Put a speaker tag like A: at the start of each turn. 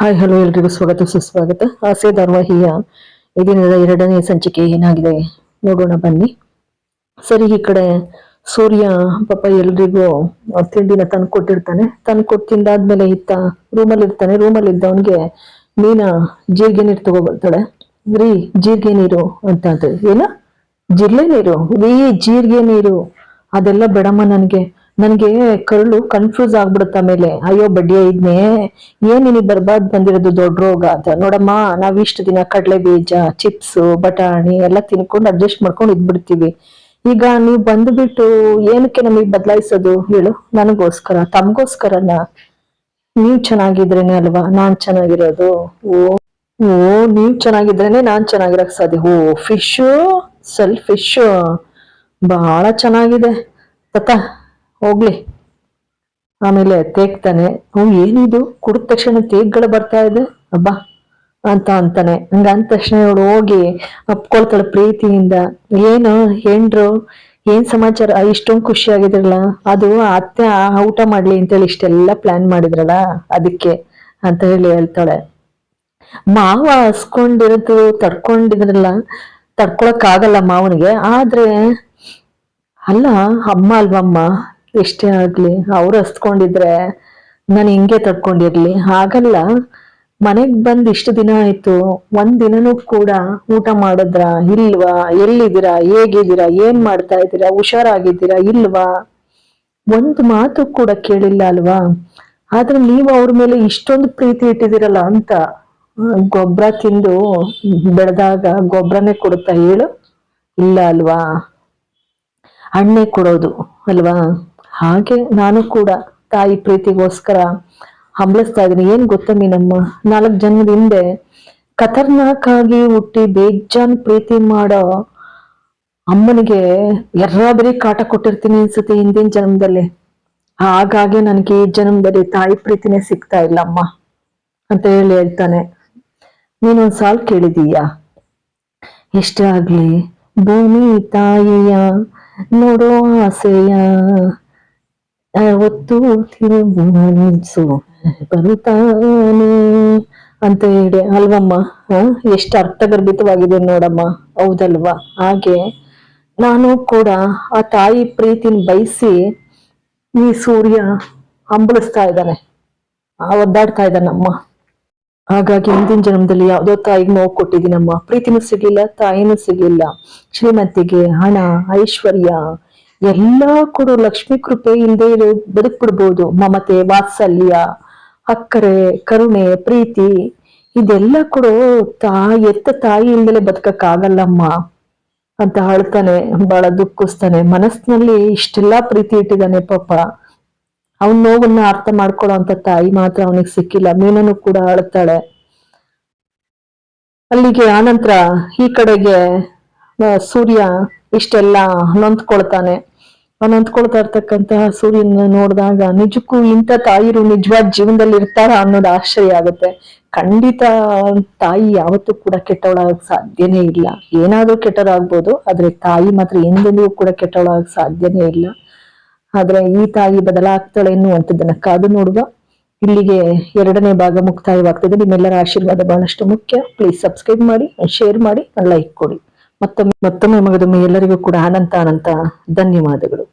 A: Hi, hello, ಎಲ್ರಿಗೂ ಸ್ವಾಗತ, ಸುಸ್ವಾಗತ. ಆಸೆ ಧಾರಾವಾಹಿಯ ಈ ಎರಡನೇ ಸಂಚಿಕೆ ಏನಾಗಿದೆ? ನೋಡೋಣ, ಬನ್ನಿ. ಸರಿ, ಈ ಕಡೆ ಸೂರ್ಯ, ಪಾಪ ಎಲ್ರಿಗೂ ತಿಂಡಿನ ತಂದು ಕೊಟ್ಟಿರ್ತಾನೆ. ತಂದು ಕೊಟ್ಟು ತಿಂದಾದ್ಮೇಲೆ ಇತ್ತ ರೂಮಲ್ಲಿ ಇರ್ತಾನೆ ರೂಮಲ್ಲಿ ಇದ್ದವನ್ಗೆ ಮೀನಾ ಜೀರಿಗೆ ನೀರು ತಗೊಬರ್ತಾಳೆ. ರೀ, ಜೀರಿಗೆ ನೀರು ಅಂತ ಅಂತ. ಏನ? ಜಿರ್ಲೆ ನೀರು. ರೀ, ಜೀರಿಗೆ ನೀರು. ಅದೆಲ್ಲ ಬೇಡಮ್ಮ ನನಗೆ. ನನಗೆ ಕರುಳು ಕನ್ಫ್ಯೂಸ್ ಆಗ್ಬಿಡುತ್ತ ಆಮೇಲೆ. ಅಯ್ಯೋ ಬಡ್ಡಿಯ ಇದ್ನೇ, ಏನ್ ನಿನಗೆ ಬರ್ಬಾರ್ದು ಬಂದಿರೋದು ದೊಡ್ಡ ರೋಗ ಅಂತ. ನೋಡಮ್ಮ, ನಾವ್ ಇಷ್ಟು ದಿನ ಕಡಲೆ ಬೀಜ ಚಿಪ್ಸ್ ಬಟಾಣಿ ಎಲ್ಲ ತಿನ್ಕೊಂಡು ಅಡ್ಜಸ್ಟ್ ಮಾಡ್ಕೊಂಡು ಇದ್ಬಿಡ್ತೀವಿ. ಈಗ ನೀವು ಬಂದ್ಬಿಟ್ಟು ಏನಕ್ಕೆ ನಮಗೆ ಬದಲಾಯಿಸೋದು ಹೇಳು? ನನಗೋಸ್ಕರ, ತಮಗೋಸ್ಕರನ? ನೀವ್ ಚೆನ್ನಾಗಿದ್ರೇನೆ ಅಲ್ವಾ? ನಾನ್ ಚೆನ್ನಾಗಿರೋದು. ಓ ಓ, ನೀವ್ ಚೆನ್ನಾಗಿದ್ರೇನೆ ನಾನ್ ಚೆನ್ನಾಗಿರಕ್ ಸಾಧ್ಯ. ಓ ಫಿಶ್ ಸೆಲ್ಫ್ ಫಿಶ್ ಬಹಳ ಚೆನ್ನಾಗಿದೆ. ತತ್ತ ಹೋಗ್ಲಿ. ಆಮೇಲೆ ತೇಗ್ತಾನೆ ಹ್ಞೂ ಏನಿದು? ಕುಡಿದ ತಕ್ಷಣ ತೇಗ್ಗಳು ಬರ್ತಾ ಇದೆ. ಅಬ್ಬಾ, ಅಂತ ಅಂತಾನೆ. ಹಂಗ ಅಂದ ತಕ್ಷಣ ಇವಳು ಹೋಗಿ ಅಪ್ಕೊಳ್ತಾಳೆ ಪ್ರೀತಿಯಿಂದ. ಏನು ಹೆಂಡ್ರು ಏನ್ ಸಮಾಚಾರ? ಇಷ್ಟೊಂದು ಖುಷಿ ಆಗಿದ್ರಲ್ಲ? ಅದು ಅತ್ತೆ, ಆ, ಊಟ ಮಾಡ್ಲಿ ಅಂತೇಳಿ ಇಷ್ಟೆಲ್ಲ ಪ್ಲಾನ್ ಮಾಡಿದ್ರಲ್ಲ ಅದಕ್ಕೆ ಅಂತ ಹೇಳಿ ಹೇಳ್ತಾಳೆ. ಮಾವ ಹಸ್ಕೊಂಡಿರೋದು ತಡ್ಕೊಂಡಿದ್ರಲ್ಲ ತಡ್ಕೊಳಕ್ ಆಗಲ್ಲ ಮಾವನಿಗೆ. ಆದ್ರೆ, ಅಲ್ಲ, ಅಮ್ಮ ಅಲ್ವಮ್ಮ? ಎಷ್ಟೇ ಆಗ್ಲಿ, ಅವ್ರು ಹಸ್ಕೊಂಡಿದ್ರೆ ನಾನು ಹಿಂಗೆ ತಡ್ಕೊಂಡಿರ್ಲಿ. ಹಾಗಲ್ಲ, ಮನೆಗ್ ಬಂದ್ ಇಷ್ಟು ದಿನ ಆಯ್ತು, ಒಂದ್ ದಿನನೂ ಕೂಡ ಊಟ ಮಾಡಿದ್ರ, ಇಲ್ವಾ, ಎಲ್ಲಿದ್ದೀರಾ, ಹೇಗಿದ್ದೀರಾ, ಏನ್ ಮಾಡ್ತಾ ಇದ್ದೀರಾ, ಹುಷಾರಾಗಿದ್ದೀರಾ, ಇಲ್ವಾ? ಒಂದು ಮಾತು ಕೂಡ ಕೇಳಿಲ್ಲ ಅಲ್ವಾ? ಆದ್ರೆ ನೀವು ಅವ್ರ ಮೇಲೆ ಇಷ್ಟೊಂದು ಪ್ರೀತಿ ಇಟ್ಟಿದ್ದೀರಲ್ಲ ಅಂತ ಗೊಬ್ಬರ ತಿಂದು ಬೆಳೆದಾಗ ಗೊಬ್ಬರನೇ ಕೊಡುತ್ತಾ ಹೇಳು. ಇಲ್ಲ ಅಲ್ವಾ? ಹಣ್ಣೆ ಕೊಡೋದು, ಅಲ್ವಾ? ಹಾಗೆ ನಾನು ಕೂಡ ತಾಯಿ ಪ್ರೀತಿಗೋಸ್ಕರ ಹಂಬಲಿಸ್ತಾ ಇದ್ದೀನಿ ಏನ್ ಗೊತ್ತಾ ಮೀನಮ್ಮ? ನಾಲ್ಕು ಜನ್ಮದ ಹಿಂದೆ ಖತರ್ನಾಕ್ ಆಗಿ ಹುಟ್ಟಿ ಬೇಜಾನ್ ಪ್ರೀತಿ ಮಾಡೋ ಅಮ್ಮನಿಗೆ ಎರ್ರಾಬರಿ ಕಾಟ ಕೊಟ್ಟಿರ್ತೀನಿ ಅನ್ಸುತ್ತೆ ಹಿಂದಿನ ಜನ್ಮದಲ್ಲಿ. ಹಾಗಾಗಿ ನನಗೆ ಈ ಜನ್ಮದಲ್ಲಿ ತಾಯಿ ಪ್ರೀತಿನೇ ಸಿಗ್ತಾ ಇಲ್ಲ ಅಮ್ಮ ಅಂತ ಹೇಳಿ ಹೇಳ್ತಾನೆ. ನೀನೊಂದ್ ಸಾಲ್ ಕೇಳಿದೀಯಾ? ಎಷ್ಟೇ ಆಗ್ಲಿ ಭೂಮಿ ತಾಯಿಯ ನೋಡೋ ಆಸೆಯ ಒತ್ತು ತಿರುಗಿಸು ಬರುತ್ತಾನೆ ಅಂತ ಹೇಳಿ ಅಲ್ವಮ್ಮ ಎಷ್ಟು ಅರ್ಥಗರ್ಭಿತವಾಗಿದೆ ನೋಡಮ್ಮ. ಹೌದಲ್ವಾ? ಹಾಗೆ. ನಾನು ಕೂಡ ಆ ತಾಯಿ ಪ್ರೀತಿನ ಬಯಸಿ ಈ ಸೂರ್ಯ ಹಂಬಲಿಸ್ತಾ ಇದ್ದಾನೆ. ಒದ್ದಾಡ್ತಾ ಇದ್ದಾನಮ್ಮ. ಹಾಗಾಗಿ ಹಿಂದಿನ ಜನ್ಮದಲ್ಲಿ ಯಾವುದೋ ತಾಯಿಗೆ ನೋವು ಕೊಟ್ಟಿದ್ದೀನಮ್ಮ. ಪ್ರೀತಿನೂ ಸಿಗಲಿಲ್ಲ, ತಾಯಿನೂ ಸಿಗಲಿಲ್ಲ. ಶ್ರೀಮಂತಿಗೆ ಹಣ, ಐಶ್ವರ್ಯ ಎಲ್ಲಾ ಕೂಡ ಲಕ್ಷ್ಮಿ ಕೃಪೆ ಇರೋ ಬದುಕ್ಬಿಡ್ಬೋದು. ಮಮತೆ, ವಾತ್ಸಲ್ಯ, ಅಕ್ಕರೆ, ಕರುಣೆ, ಪ್ರೀತಿ, ಇದೆಲ್ಲ ಕೂಡ ತಾಯಿ ಎತ್ತ ತಾಯಿ ಬದುಕಕ್ ಆಗಲ್ಲಮ್ಮ ಅಂತ ಅಳ್ತಾನೆ, ಬಹಳ ದುಃಖಿಸ್ತಾನೆ. ಮನಸ್ಸಿನಲ್ಲಿ ಇಷ್ಟೆಲ್ಲಾ ಪ್ರೀತಿ ಇಟ್ಟಿದ್ದಾನೆ ಪಾಪ. ಅವನ್ ನೋವನ್ನ ಅರ್ಥ ಮಾಡ್ಕೊಳ್ಳೋ ಅಂತ ತಾಯಿ ಮಾತ್ರ ಅವನಿಗೆ ಸಿಕ್ಕಿಲ್ಲ. ಮೀನನು ಕೂಡ ಅಳ್ತಾಳೆ. ಅಲ್ಲಿಗೆ ಆನಂತರ ಈ ಕಡೆಗೆ ಸೂರ್ಯ ಇಷ್ಟೆಲ್ಲ ನೊಂದ್ಕೊಳ್ತಾನೆ. ಆ ಅಂದ್ಕೊಳ್ತಾ ಇರ್ತಕ್ಕಂತಹ ಸೂರ್ಯನ ನೋಡಿದಾಗ ನಿಜಕ್ಕೂ ಇಂಥ ತಾಯಿರು ನಿಜವಾದ ಜೀವನದಲ್ಲಿ ಇರ್ತಾರ ಅನ್ನೋದು ಆಶ್ಚರ್ಯ ಆಗುತ್ತೆ. ಖಂಡಿತ ತಾಯಿ ಯಾವತ್ತೂ ಕೂಡ ಕೆಟ್ಟವಳಾಗಕ್ ಸಾಧ್ಯನೇ ಇಲ್ಲ. ಏನಾದ್ರೂ ಕೆಟ್ಟವರಾಗ್ಬೋದು ಆದ್ರೆ ತಾಯಿ ಮಾತ್ರ ಎಂದೆಂದಿಗೂ ಕೂಡ ಕೆಟ್ಟವಳಾಗಕ್ ಸಾಧ್ಯನೇ ಇಲ್ಲ. ಆದ್ರೆ ಈ ತಾಯಿ ಬದಲಾಗ್ತಾಳೆ ಎನ್ನುವಂಥದ್ದನ್ನ ಕಾದು ನೋಡುವ. ಇಲ್ಲಿಗೆ ಎರಡನೇ ಭಾಗ ಮುಕ್ತಾಯವಾಗ್ತದೆ. ನಿಮ್ಮೆಲ್ಲರ ಆಶೀರ್ವಾದ ಬಹಳಷ್ಟು ಮುಖ್ಯ. ಪ್ಲೀಸ್ ಸಬ್ಸ್ಕ್ರೈಬ್ ಮಾಡಿ ಶೇರ್ ಮಾಡಿ ಲೈಕ್ ಕೊಡಿ. ಮತ್ತೊಮ್ಮೆ ಮತ್ತೊಮ್ಮೆ ಮಗದೊಮ್ಮೆ ಎಲ್ಲರಿಗೂ ಕೂಡ ಅನಂತ ಅನಂತ ಧನ್ಯವಾದಗಳು.